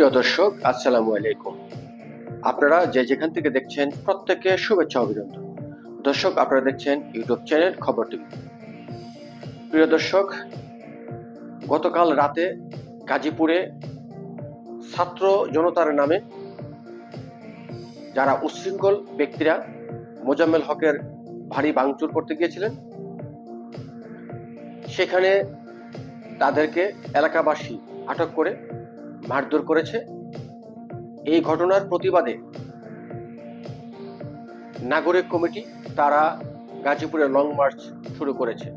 প্রিয় দর্শক, আসসালামু আলাইকুম। আপনারা যে যেখান থেকে দেখছেন, প্রত্যেককে শুভেচ্ছা অভিনন্দন। দর্শক, আপনারা দেখছেন ইউটিউব চ্যানেল খবর টিভি। প্রিয় দর্শক, গতকাল রাতে গাজীপুরে ছাত্র জনতার নামে যারা উচ্ছৃঙ্খল ব্যক্তিরা মোজাম্মেল হকের ভারী ভাঙচুর করতে গিয়েছিলেন, সেখানে তাদেরকে এলাকাবাসী আটক করে মারধর করেছে। এই ঘটনার প্রতিবাদে নাগরিক কমিটি তারা গাজীপুরে লং মার্চ শুরু করেছে।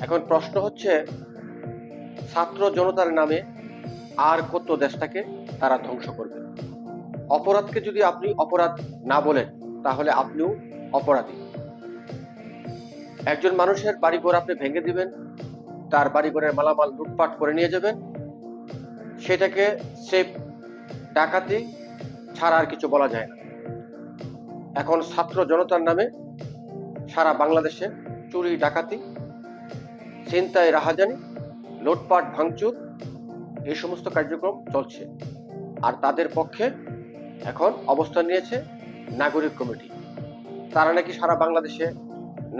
এখন প্রশ্ন হচ্ছে, ছাত্র জনতার নামে আর কত দেশটাকে তারা ধ্বংস করবে? অপরাধকে যদি আপনি অপরাধ না বলেন, তাহলে আপনিও অপরাধী। একজন মানুষের বাড়িঘর আপনি ভেঙে দিবেন, তার বাড়িঘরের মালামাল লুটপাট করে নিয়ে যাবেন সেটাকে সেফ ডাকাতি ছাড়া আর কিছু বলা যায় না। এখন ছাত্র জনতার নামে সারা বাংলাদেশে চুরি, ডাকাতি চিন্তায় রাহাজানি, লুটপাট, ভাঙচুর এই সমস্ত কার্যক্রম চলছে। আর তাদের পক্ষে এখন অবস্থান নিয়েছে নাগরিক কমিটি। তারা নাকি সারা বাংলাদেশে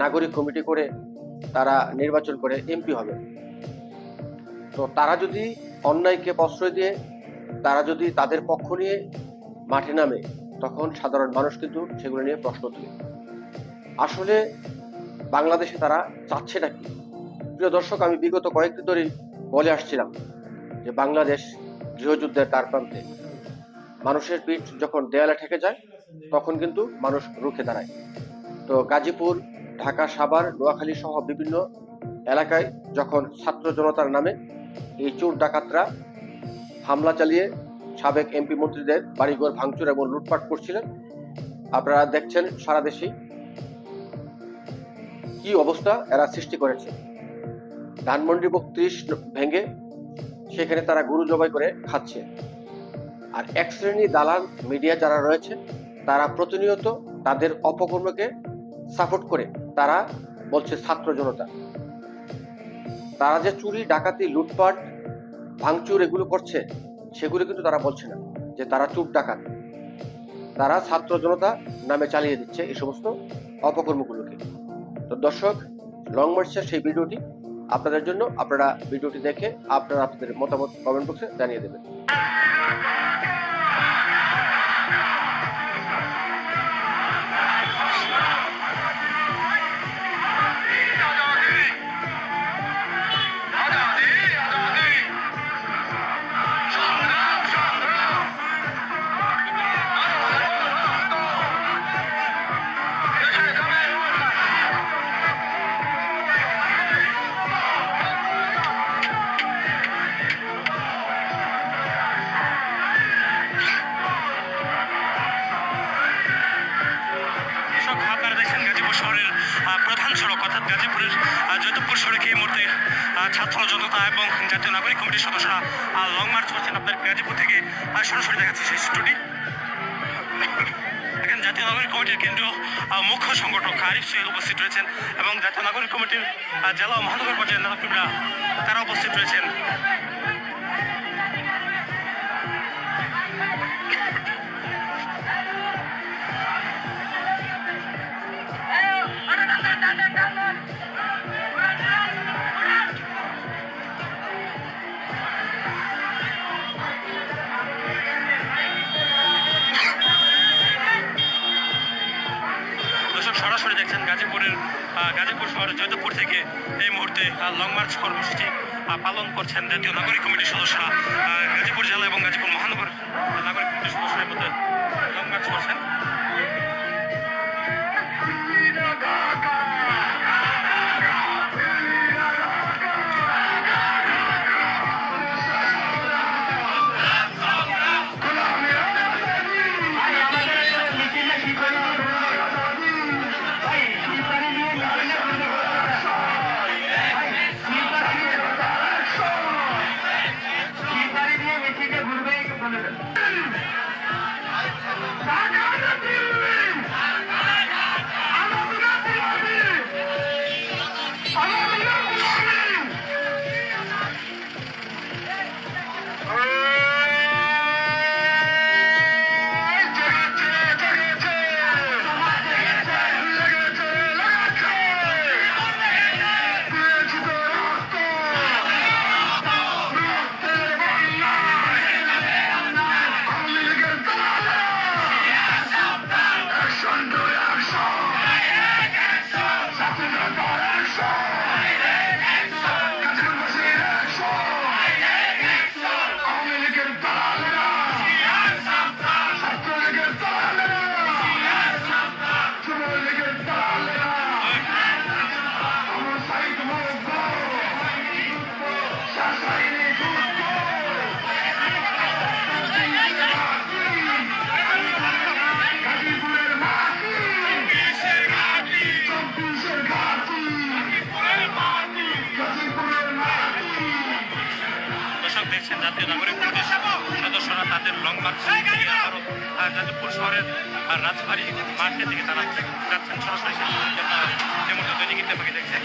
নাগরিক কমিটি করে তারা নির্বাচন করে এমপি হবে। তো তারা যদি অন্যায়কে প্রশ্রয় দিয়ে তারা যদি তাদের পক্ষ নিয়ে মাঠে নামে, তখন সাধারণ মানুষ কিন্তু সেগুলো নিয়ে প্রশ্ন তুলে। আসলে বাংলাদেশে তারা চাচ্ছেটা কি প্রিয় দর্শক, আমি বিগত কয়েকদিন ধরেই বলে আসছিলাম যে বাংলাদেশ গৃহযুদ্ধের তার প্রান্তে মানুষের পিঠ যখন দেয়ালে ঠেকে যায়, তখন কিন্তু মানুষ রুখে দাঁড়ায়। তো গাজীপুর, ঢাকা, সাভার, নোয়াখালী সহ বিভিন্ন এলাকায় যখন ছাত্র জনতার নামে এই চোর ডাকাতরা হামলা চালিয়ে সাবেক এমপি মন্ত্রীদের বাড়িঘর ভাঙচুর এবং লুটপাট করছিলেন। আপনারা দেখছেন সারা দেশেই কি অবস্থা এরা সৃষ্টি করেছে। ধানমন্ডি বত্রিশ ভেঙে সেখানে তারা গরু জবাই করে খাচ্ছে। আর এক শ্রেণি দালাল মিডিয়া যারা রয়েছে, তারা প্রতিনিয়ত তাদের অপকর্মকে সাপোর্ট করে তারা বলছে ছাত্র জনতা। তারা যে চুরি, ডাকাতি, লুটপাট, ভাঙচুর এগুলো করছে, সেগুলো কিন্তু তারা বলছে না যে তারা চুপ ডাকাত। তারা ছাত্র জনতা নামে চালিয়ে দিচ্ছে এই সমস্ত অপকর্মগুলোকে। তো দর্শক লং মার্চের সেই ভিডিওটি আপনাদের জন্য, আপনারা ভিডিওটি দেখে আপনারা আপনাদের মতামত কমেন্ট বক্সে জানিয়ে দেবেন। কৃষক আপনারা দেখছেন গাজীপুর শহরের প্রধান সড়ক অর্থাৎ গাজীপুরের আহ, জৈতপুর সড়কে এই মুহূর্তে ছাত্র জনতা এবং জাতীয় নাগরিক কমিটির সদস্যরা লং মার্চ করছেন আপনার গাজীপুর থেকে। সরাসরি দেখাচ্ছে সেই স্টুডি এখানে জাতীয় নাগরিক কমিটির কেন্দ্রীয় মুখ্য সংগঠক আরিফ সোহেল উপস্থিত রয়েছেন এবং জাতীয় নাগরিক কমিটির জেলা ও মহানগর পর্যায়ের নেতাকর্মীরা তারা উপস্থিত রয়েছেন। সরাসরি দেখছেন গাজীপুরের গাজীপুর শহরের জয়দপুর থেকে এই মুহূর্তে লং মার্চ কর্মসূচি পালন করছেন জাতীয় নাগরিক কমিটির সদস্যরা। গাজীপুর জেলা এবং গাজীপুর মহানগর নাগরিক কমিটির সদস্যরা মধ্যে লং মার্চ করছেন। বাংলাদেশের জাতীয় নাগরিক কমিটির সদস্যরা তাদের লঙ্কার যাদবপুর শহরের রাজবাড়ি মাঠে থেকে তারা যাচ্ছেন। সরাসরি সেই মুহূর্তে দৈনিক ইত্তেফাকে দেখছেন।